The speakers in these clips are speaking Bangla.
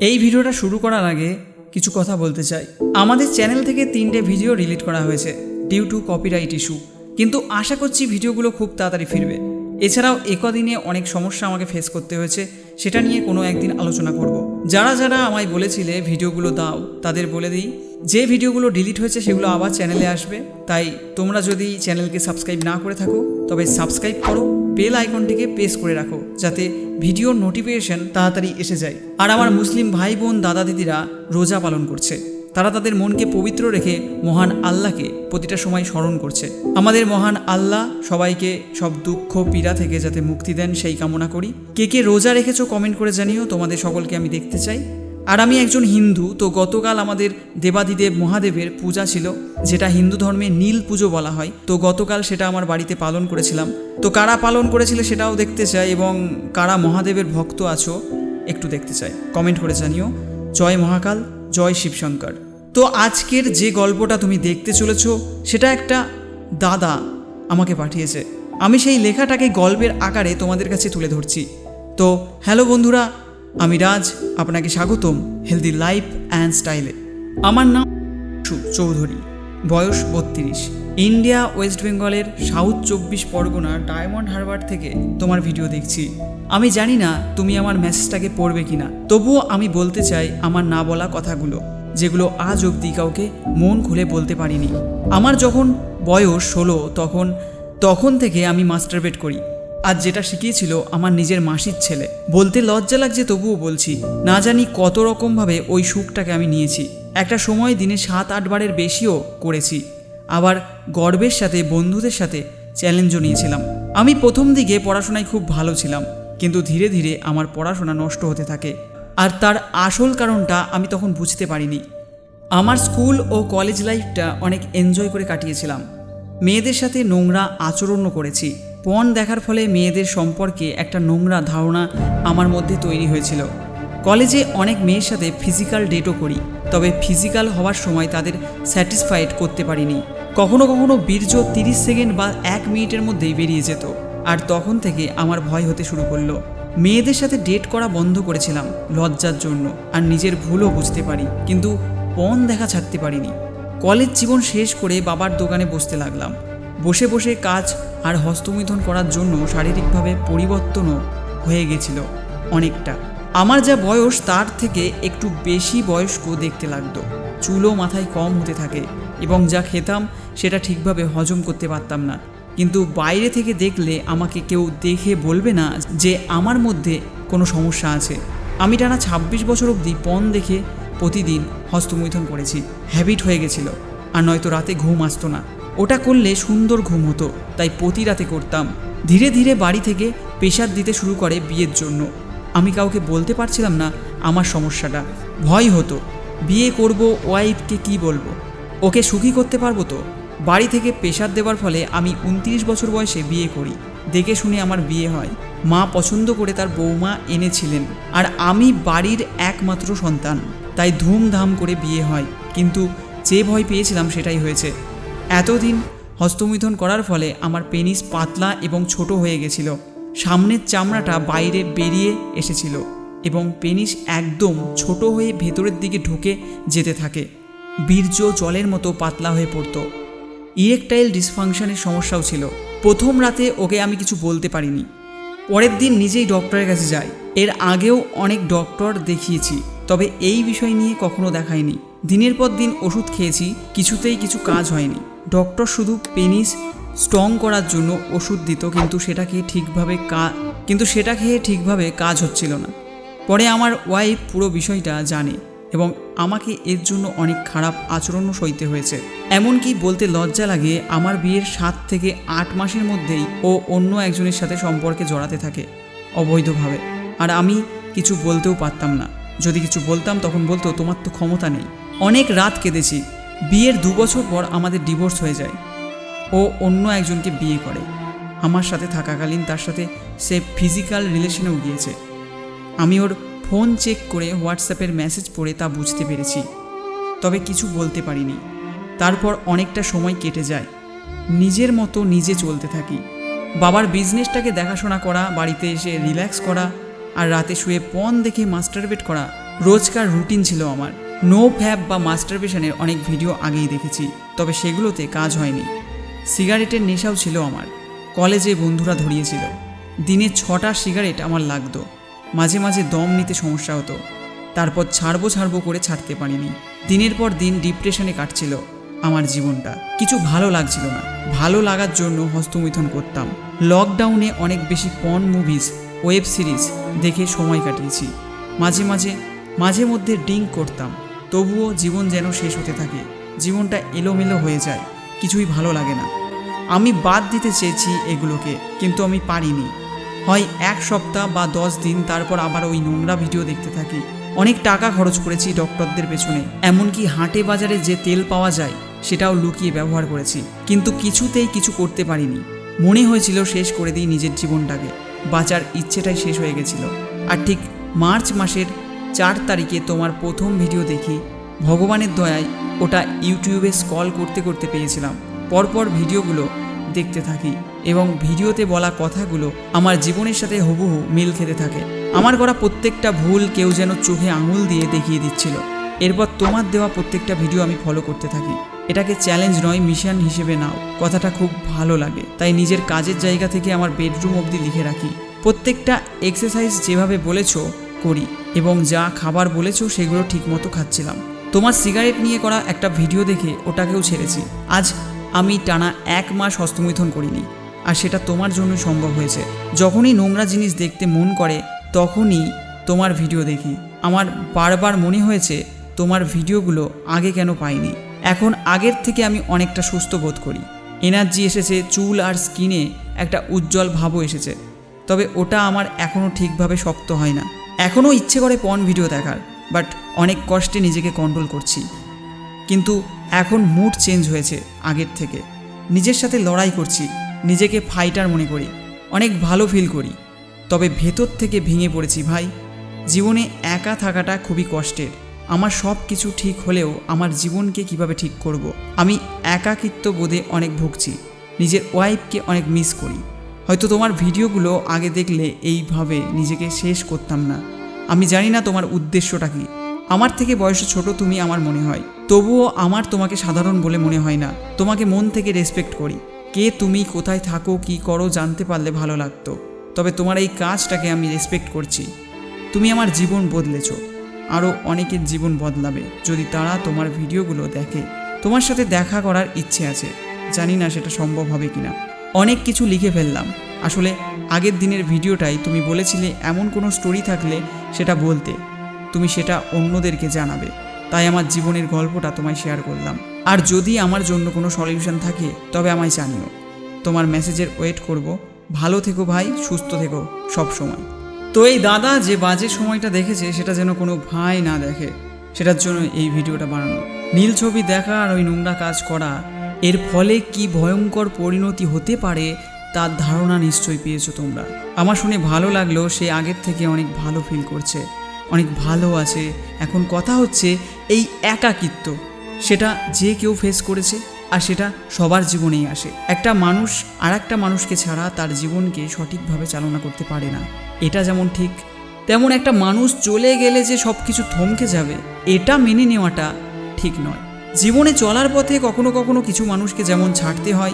এই ভিডিওটা শুরু করার আগে কিছু কথা বলতে চাই। আমাদের চ্যানেল থেকে তিনটে ভিডিও ডিলিট করা হয়েছে ডিউ টু কপিরাইট ইস্যু কিন্তু আশা করছি ভিডিওগুলো খুব তাড়াতাড়ি ফিরবে। এছাড়াও একদিনে অনেক সমস্যা আমাকে ফেস করতে হয়েছে, সেটা নিয়ে কোনো একদিন আলোচনা করব। যারা যারা আমায় বলেছিলে ভিডিওগুলো দাও, তাদের বলে দিই, যে ভিডিওগুলো ডিলিট হয়েছে সেগুলো আবার চ্যানেলে আসবে। তাই তোমরা যদি চ্যানেলকে সাবস্ক্রাইব না করে থাকো, তবে সাবস্ক্রাইব করো। বেল আইকনটিকে প্রেস করে রাখো, যাতে ভিডিওর নোটিফিকেশন তাড়াতাড়ি এসে যায়। আর আমার মুসলিম ভাই বোন দাদা দিদিরা রোজা পালন করছে। তারা তাদের মনকে পবিত্র রেখে মহান আল্লাহকে প্রতিটা সময় স্মরণ করছে। আমাদের মহান আল্লাহ সবাইকে সব দুঃখ, পীড়া থেকে যাতে মুক্তি দেন, সেই কামনা করি। কে কে রোজা রেখেছো কমেন্ট করে জানিও। তোমাদের সকলকে আমি দেখতে চাই। আর আমি একজন হিন্দু, তো গতকাল আমাদের দেবাদিদেব মহাদেবের পূজা ছিল, যেটা হিন্দু ধর্মে নীল পুজো বলা হয়, তো গতকাল সেটা আমার বাড়িতে পালন করেছিলাম। তো কারা পালন করেছিলে সেটাও দেখতে চাই এবং কারা মহাদেবের ভক্ত আছো, একটু দেখতে চাই। কমেন্ট করে জানিও। জয় মহাকাল, জয় শিবশঙ্কর। তো আজকের যে গল্পটা তুমি দেখতে চলেছো, সেটা একটা দাদা আমাকে পাঠিয়েছে। আমি সেই লেখাটাকে গল্পের আকারে তোমাদের কাছে তুলে ধরছি। তো হ্যালো বন্ধুরা আমি রাজ, আপনাকে স্বাগতম হেলদি লাইফ অ্যান্ড স্টাইলে আমার নাম চৌধুরী, বয়স বত্রিশ। ইন্ডিয়া ওয়েস্ট বেঙ্গলের সাউথ চব্বিশ পরগনার ডায়মন্ড হারবার থেকে তোমার ভিডিও দেখছি। আমি জানি না তুমি আমার মেসেজটাকে পড়বে কিনা, তবুও আমি বলতে চাই আমার না বলা কথাগুলো, যেগুলো আজ অবধি কাউকে মন খুলে বলতে পারিনি। আমার যখন বয়স ষোলো, তখন তখন থেকে আমি মাস্টারবেট করি। আজ যেটা শিখিয়েছিল আমার নিজের মাসির ছেলে। বলতে লজ্জা লাগছে তবুও বলছি, না জানি কত রকমভাবে ওই সুখটাকে আমি নিয়েছি। একটা সময় দিনে সাত, আট বারের বেশিও করেছি। আবার গর্বের সাথে, বন্ধুদের সাথে চ্যালেঞ্জও নিয়েছিলাম। আমি প্রথম দিকে পড়াশোনায় খুব ভালো ছিলাম, কিন্তু ধীরে ধীরে আমার পড়াশোনা নষ্ট হতে থাকে। আর তার আসল কারণটা আমি তখন বুঝতে পারিনি। আমার স্কুল ও কলেজ লাইফটা অনেক এনজয় করে কাটিয়েছিলাম। মেয়েদের সাথে নোংরা আচরণও করেছি। পণ দেখার ফলে মেয়েদের সম্পর্কে একটা নোংরা ধারণা আমার মধ্যে তৈরি হয়েছিল। কলেজে অনেক মেয়ের সাথে ফিজিক্যাল ডেটও করি, তবে ফিজিক্যাল হওয়ার সময় তাদের স্যাটিসফাইড করতে পারিনি। কখনো কখনো বীর্য তিরিশ সেকেন্ড বা এক মিনিটের মধ্যেই বেরিয়ে যেত, আর তখন থেকে আমার ভয় হতে শুরু করল। মেয়েদের সাথে ডেট করা বন্ধ করেছিলাম লজ্জার জন্য, আর নিজের ভুলও বুঝতে পারি, কিন্তু পণ দেখা ছাড়তে পারিনি। কলেজ জীবন শেষ করে বাবার দোকানে বসতে লাগলাম। বসে বসে কাজ আর হস্তমৈথন করার জন্য শারীরিকভাবে পরিবর্তনও হয়ে গেছিল অনেকটা। আমার যা বয়স, তার থেকে একটু বেশি বয়স্ক দেখতে লাগতো। চুলও মাথায় কম হতে থাকে এবং যা খেতাম, সেটা ঠিকভাবে হজম করতে পারতাম না। কিন্তু বাইরে থেকে দেখলে আমাকে কেউ দেখে বলবে না যে আমার মধ্যে কোনো সমস্যা আছে। আমি টানা ছাব্বিশ বছর অবধি পণ দেখে প্রতিদিন হস্তমৈথন করেছি। হ্যাবিট হয়ে গেছিল। আর নয়তো রাতে ঘুম আসতো না। ওটা করলে সুন্দর ঘুম হতো, তাই প্রতি রাতে করতাম। ধীরে ধীরে বাড়ি থেকে প্রেশার দিতে শুরু করে বিয়ের জন্য। আমি কাউকে বলতে পারছিলাম না আমার সমস্যাটা। ভয় হতো, বিয়ে করব, ওয়াইফকে কি বলব? ওকে সুখী করতে পারব তো? বাড়ি থেকে প্রেশার দেওয়ার ফলে আমি উনত্রিশ বছর বয়সে বিয়ে করি। দেখে শুনে আমার বিয়ে হয়। মা পছন্দ করে তার বৌমা এনেছিলেন। আর আমি বাড়ির একমাত্র সন্তান, তাই ধুমধাম করে বিয়ে হয়। কিন্তু যে ভয় পেয়েছিলাম সেটাই হয়েছে। এতদিন হস্তমৈথন করার ফলে আমার পেনিস পাতলা এবং ছোট হয়ে গেছিল। সামনের চামড়াটা বাইরে বেরিয়ে এসেছিল এবং পেনিস একদম ছোট হয়ে ভেতরের দিকে ঢুকে যেতে থাকে। বীর্য জলের মতো পাতলা হয়ে পড়তো। ইরেকটাইল ডিসফাংশনের সমস্যাও ছিল। প্রথম রাতে ওকে আমি কিছু বলতে পারিনি। পরের দিন নিজেই ডক্টরের কাছে যাই। এর আগেও অনেক ডক্টর দেখিয়েছি, তবে এই বিষয় নিয়ে কখনো দেখায়নি দিনের পর দিন ওষুধ খেয়েছি, কিছুতেই কিছু কাজ হয়নি। ডক্টর শুধু পেনিস স্ট্রং করার জন্য ওষুধ দিত, কিন্তু সেটা খেয়ে ঠিকভাবে কা, কিন্তু সেটা খেয়ে ঠিকভাবে কাজ হচ্ছিল না। পরে আমার ওয়াইফ পুরো বিষয়টা জানে এবং আমাকে এর জন্য অনেক খারাপ আচরণও সইতে হয়েছে। এমনকি বলতে লজ্জা লাগে, আমার বিয়ের সাত থেকে আট মাসের মধ্যেই ও অন্য একজনের সাথে সম্পর্কে জড়াতে থাকে অবৈধভাবে। আর আমি কিছু বলতেও পারতাম না। যদি কিছু বলতাম, তখন বলতো, তোমার তো ক্ষমতা নেই। অনেক রাত কেঁদেছি। বিয়ের দু বছর পর আমাদের ডিভোর্স হয়ে যায়। ও অন্য একজনকে বিয়ে করে। আমার সাথে থাকাকালীন তার সাথে সে ফিজিক্যাল রিলেশনেও গিয়েছে। আমি ওর ফোন চেক করে হোয়াটসঅ্যাপের মেসেজ পড়ে তা বুঝতে পেরেছি। তবে কিছু বলতে পারিনি। তারপর অনেকটা সময় কেটে যায়। নিজের মতো নিজে চলতে থাকি। বাবার বিজনেসটাকে দেখাশোনা করা, বাড়িতে এসে রিল্যাক্স করা আর রাতে শুয়ে পণ দেখে মাস্টারবেট করা, রোজকার রুটিন ছিল আমার। নো ফ্যাব বা মাস্টার মাস্টারবেশনের অনেক ভিডিও আগেই দেখেছি, তবে সেগুলোতে কাজ হয়নি। সিগারেটের নেশাও ছিল আমার। কলেজে বন্ধুরা ধরিয়েছিল। দিনে ছটা সিগারেট আমার লাগতো। মাঝে মাঝে দম নিতে সমস্যা হতো। তারপর ছাড়বো ছাড়বো করে ছাড়তে পারিনি। দিনের পর দিন ডিপ্রেশনে কাটছিল আমার জীবনটা। কিছু ভালো লাগছিল না। ভালো লাগার জন্য হস্তমৈথন করতাম। লকডাউনে অনেক বেশি পন মুভিজ ওয়েব সিরিজ দেখে সময় কাটিয়েছি। মাঝে মাঝে মাঝে মধ্যে ড্রিঙ্ক করতাম। তবুও জীবন যেন শেষ হতে থাকে। জীবনটা এলোমেলো হয়ে যায়। কিছুই ভালো লাগে না। আমি বাদ দিতে চেয়েছি এগুলোকে, কিন্তু আমি পারিনি। হয় এক সপ্তাহ বা দশ দিন তারপর আবার ওই নোংরা ভিডিও দেখতে থাকি। অনেক টাকা খরচ করেছি ডক্টরদের পেছনে। এমনকি হাটে বাজারে যে তেল পাওয়া যায়, সেটাও লুকিয়ে ব্যবহার করেছি। কিন্তু কিছুতেই কিছু করতে পারিনি। মনে হয়েছিল শেষ করে দিই নিজের জীবনটাকে। বাঁচার ইচ্ছেটাই শেষ হয়ে গেছিল। আর ঠিক মার্চ মাসের চার তারিখে তোমার প্রথম ভিডিও দেখি। ভগবানের দয়ায় ওটা ইউটিউবে স্কল করতে করতে পেয়েছিলাম। পরপর ভিডিওগুলো দেখতে থাকি এবং ভিডিওতে বলা কথাগুলো আমার জীবনের সাথে হুবহু মিল খেতে থাকে। আমার করা প্রত্যেকটা ভুল কেউ যেন চোখে আঙুল দিয়ে দেখিয়ে দিচ্ছিল। এরপর তোমার দেওয়া প্রত্যেকটা ভিডিও আমি ফলো করতে থাকি। এটাকে চ্যালেঞ্জ নয় মিশন হিসেবে নাও। কথাটা খুব ভালো লাগে, তাই নিজের কাজের জায়গা থেকে আমার বেডরুম অবধি লিখে রাখি। প্রত্যেকটা এক্সারসাইজ যেভাবে বলেছ করি এবং যা খাবার বলেছ সেগুলো ঠিকমতো খাচ্ছিলাম। তোমার সিগারেট নিয়ে করা একটা ভিডিও দেখে ওটাকেও ছেড়েছি। আজ আমি টানা এক মাস হস্তমৈথন করিনি আর সেটা তোমার জন্য সম্ভব হয়েছে। যখনই নোংরা জিনিস দেখতে মন করে, তখনই তোমার ভিডিও দেখি। আমার বারবার মনে হয়েছে তোমার ভিডিওগুলো আগে কেন পাইনি। এখন আগের থেকে আমি অনেকটা সুস্থ বোধ করি। এনার্জি এসেছে, চুল আর স্কিনে একটা উজ্জ্বল ভাবও এসেছে। তবে ওটা আমার এখনও ঠিকভাবে শক্ত হয় না। এখনও ইচ্ছে করে পন ভিডিও দেখার বাট অনেক কষ্টে নিজেকে কন্ট্রোল করছি। কিন্তু এখন মুড চেঞ্জ হয়েছে আগের থেকে। নিজের সাথে লড়াই করছি, নিজেকে ফাইটার মনে করি, অনেক ভালো ফিল করি। তবে ভেতর থেকে ভেঙে পড়েছি ভাই। জীবনে একা থাকাটা খুবই কষ্টের। আমার সব কিছু ঠিক হলেও আমার জীবনকে কীভাবে ঠিক করব। আমি একাকিত্ব বোধে অনেক ভুগছি, নিজের ওয়াইফকে অনেক মিস করি। হয়তো তোমার ভিডিওগুলো আগে দেখলে এইভাবে নিজেকে শেষ করতাম না। আমি জানি না তোমার উদ্দেশ্যটা কি। আমার থেকে বয়সে ছোট তুমি আমার মনে হয়। তবুও আমার তোমাকে সাধারণ বলে মনে হয় না। তোমাকে মন থেকে রেসপেক্ট করি। কে তুমি, কোথায় থাকো, কি করো জানতে পারলে ভালো লাগতো। তবে তোমার এই কাজটাকে আমি রেসপেক্ট করছি। তুমি আমার জীবন বদলেছ। আরও অনেকের জীবন বদলাবে যদি তারা তোমার ভিডিওগুলো দেখে। তোমার সাথে দেখা করার ইচ্ছে আছে। জানি না সেটা সম্ভব হবে কিনা। অনেক কিছু লিখে ফেললাম। আসলে আগের দিনের ভিডিওটাই তুমি বলেছিলে এমন কোনো স্টোরি থাকলে সেটা বলতে। তুমি সেটা অন্যদেরকে জানাবে। তাই আমার জীবনের গল্পটা তোমায় শেয়ার করলাম। আর যদি আমার জন্য কোনো সলিউশন থাকে, তবে আমায় জানিও। তোমার মেসেজের ওয়েট করব। ভালো থেকো ভাই, সুস্থ থেকো সব সময়। তো এই দাদা যে বাজে সময়টা দেখেছে, সেটা যেন কোনো ভাই না দেখে, সেটার জন্য এই ভিডিওটা বানানো। নীল ছবি দেখা আর ওই নোংরা কাজ করা এর ফলে কি ভয়ঙ্কর পরিণতি হতে পারে, তার ধারণা নিশ্চয়ই পেয়েছ তোমরা। আমার শুনে ভালো লাগল, সে আগের থেকে অনেক ভালো ফিল করছে, অনেক ভালো আছে। এখন কথা হচ্ছে, এই একাকিত্ব, সেটা যে কেউ ফেস করেছে আর সেটা সবার জীবনেই আসে। একটা মানুষ আর একটা মানুষকে ছাড়া তার জীবনকে সঠিকভাবে চালনা করতে পারে না। এটা যেমন ঠিক, তেমন একটা মানুষ চলে গেলে যে সব কিছু থমকে যাবে, এটা মেনে নেওয়াটা ঠিক নয়। জীবনে চলার পথে কখনো কখনো কিছু মানুষকে যেমন ছাড়তে হয়,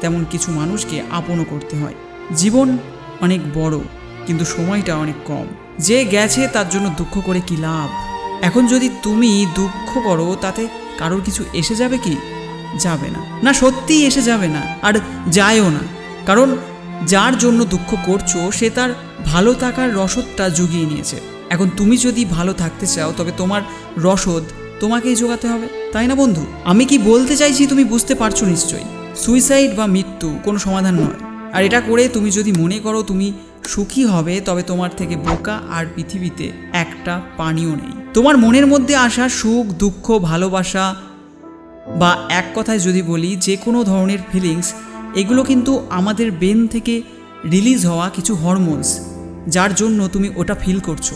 তেমন কিছু মানুষকে আপনও করতে হয়। জীবন অনেক বড়, কিন্তু সময়টা অনেক কম। যে গেছে তার জন্য দুঃখ করে কি লাভ? এখন যদি তুমি দুঃখ করো, তাতে কারোর কিছু এসে যাবে কি? যাবে না। না, সত্যিই এসে যাবে না, আর যায়ও না। কারণ যার জন্য দুঃখ করছ, সে তার ভালো থাকার রসদটা জুগিয়ে নিয়েছে। এখন তুমি যদি ভালো থাকতে চাও, তবে তোমার রসদ তোমাকেই জোগাতে হবে, তাই না বন্ধু? আমি কি বলতে চাইছি তুমি বুঝতে পারছ নিশ্চয়ই। সুইসাইড বা মৃত্যু কোনো সমাধান নয়। আর এটা করে তুমি যদি মনে করো তুমি সুখী হবে, তবে তোমার থেকে বোকা আর পৃথিবীতে একটা পানিও নেই। তোমার মনের মধ্যে আসা সুখ, দুঃখ, ভালোবাসা বা এক কথায় যদি বলি, যে কোনো ধরনের ফিলিংস এগুলো কিন্তু আমাদের ব্রেন থেকে রিলিজ হওয়া কিছু হরমোনস যার জন্য তুমি ওটা ফিল করছ।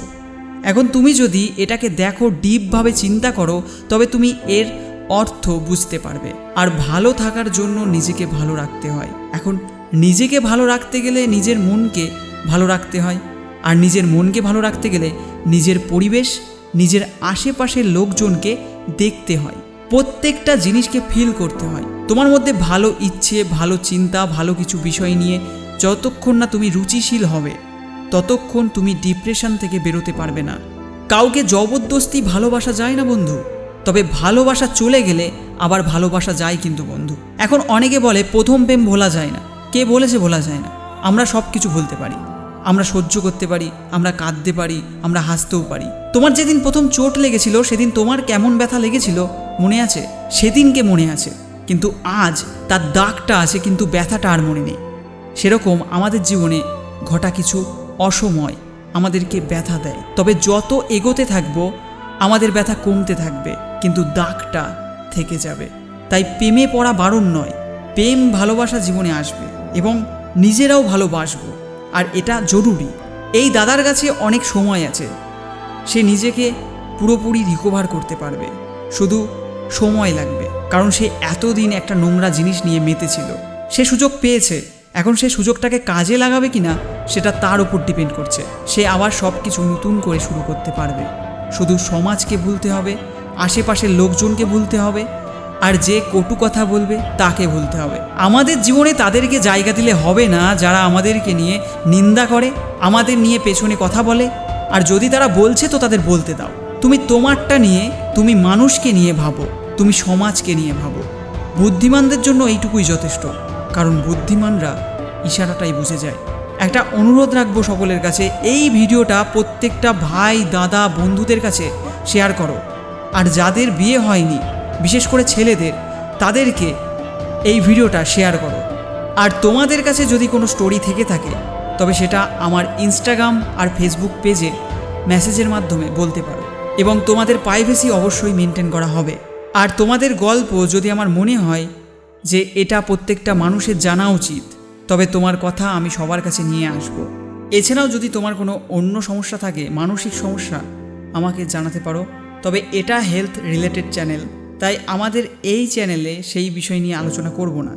এখন তুমি যদি এটাকে দেখো, ডিপভাবে চিন্তা করো, তবে তুমি এর অর্থ বুঝতে পারবে। আর ভালো থাকার জন্য নিজেকে ভালো রাখতে হয়। এখন নিজেকে ভালো রাখতে গেলে নিজের মনকে ভালো রাখতে হয়। আর নিজের মনকে ভালো রাখতে গেলে নিজের পরিবেশ, নিজের আশেপাশের লোকজনকে দেখতে হয়। প্রত্যেকটা জিনিসকে ফিল করতে হয়। তোমার মধ্যে ভালো ইচ্ছে, ভালো চিন্তা, ভালো কিছু বিষয় নিয়ে যতক্ষণ না তুমি রুচিশীল হবে ততক্ষণ তুমি ডিপ্রেশন থেকে বেরোতে পারবে না। কাউকে জবরদস্তি ভালোবাসা যায় না, বন্ধু। তবে ভালোবাসা চলে গেলে আবার ভালোবাসা যায় কিন্তু, বন্ধু। এখন অনেকে বলে, প্রথম প্রেম ভোলা যায় না। কে বলেছে ভোলা যায় না? আমরা সব কিছু ভুলতে পারি। আমরা সহ্য করতে পারি, আমরা কাঁদতে পারি, আমরা হাসতেও পারি। তোমার যেদিন প্রথম চোট লেগেছিল, সেদিন তোমার কেমন ব্যথা লেগেছিল মনে আছে? সেদিনকে মনে আছে। কিন্তু আজ তার দাগটা আছে, কিন্তু ব্যথাটা আর মনে নেই। সেরকম আমাদের জীবনে ঘটা কিছু অসময় আমাদেরকে ব্যথা দেয়। তবে যত এগোতে থাকব, আমাদের ব্যথা কমতে থাকবে, কিন্তু দাগটা থেকে যাবে। তাই প্রেমে পড়া বারণ নয়, প্রেম ভালোবাসা জীবনে আসবে এবং নিজেরাও ভালোবাসবো, আর এটা জরুরি। এই দাদার কাছে অনেক সময় আছে, সে নিজেকে পুরোপুরি রিকভার করতে পারবে। শুধু সময় লাগবে, কারণ সে এতদিন একটা নোংরা জিনিস নিয়ে মেতেছিল। সে সুযোগ পেয়েছে এখন সে সুযোগটাকে কাজে লাগাবে কিনা, সেটা তার উপর ডিপেন্ড করছে। সে আবার সব কিছু নতুন করে শুরু করতে পারবে। শুধু সমাজকে ভুলতে হবে, আশেপাশের লোকজনকে ভুলতে হবে, আর যে কটু কথা বলবে তাকে ভুলতে হবে। আমাদের জীবনে তাদেরকে জায়গা দিলে হবে না যারা আমাদেরকে নিয়ে নিন্দা করে, আমাদের নিয়ে পেছনে কথা বলে। আর যদি তারা বলছে তো তাদের বলতে দাও। তুমি তোমারটা নিয়ে, তুমি মানুষকে নিয়ে ভাবো, তুমি সমাজকে নিয়ে ভাবো। বুদ্ধিমানদের জন্য এইটুকুই যথেষ্ট। কারণ বুদ্ধিমানরা ইশারাটাই বুঝে যায়। একটা অনুরোধ রাখব সকলের কাছে, এই ভিডিওটা প্রত্যেকটা ভাই, দাদা, বন্ধুদের কাছে শেয়ার করো। আর যাদের বিয়ে হয়নি, বিশেষ করে ছেলেদের, তাদেরকে এই ভিডিওটা শেয়ার করো। আর তোমাদের কাছে যদি কোনো স্টোরি থেকে থাকে, তবে সেটা আমার ইনস্টাগ্রাম আর ফেসবুক পেজে মেসেজের মাধ্যমে বলতে পারো। এবং তোমাদের প্রাইভেসি অবশ্যই মেনটেন করা হবে। আর তোমাদের গল্প যদি আমার মনে হয় যে এটা প্রত্যেকটা মানুষের জানা উচিত, তবে তোমার কথা আমি সবার কাছে নিয়ে আসব। এছাড়াও যদি তোমার কোনো অন্য সমস্যা থাকে, মানসিক সমস্যা, আমাকে জানাতে পারো। তবে এটা হেলথ রিলেটেড চ্যানেল তাই আমাদের এই চ্যানেলে সেই বিষয় নিয়ে আলোচনা করব না।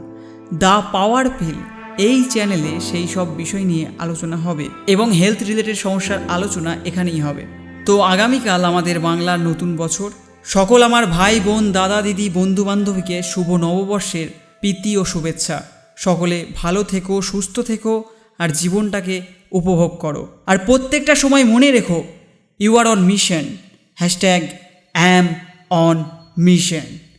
দ্য পাওয়ার ফিল এই চ্যানেলে সেই সব বিষয় নিয়ে আলোচনা হবে এবং হেলথ রিলেটেড সমস্যার আলোচনা এখানেই হবে। তো আগামীকাল আমাদের বাংলার নতুন বছর সকল আমার ভাই, বোন, দাদা, দিদি, বন্ধু বান্ধবীকে শুভ নববর্ষের প্রীতি ও শুভেচ্ছা। সকলে ভালো থেকো, সুস্থ থেকো আর জীবনটাকে উপভোগ করো। আর প্রত্যেকটা সময় মনে রেখো you are on mission hashtag am on mission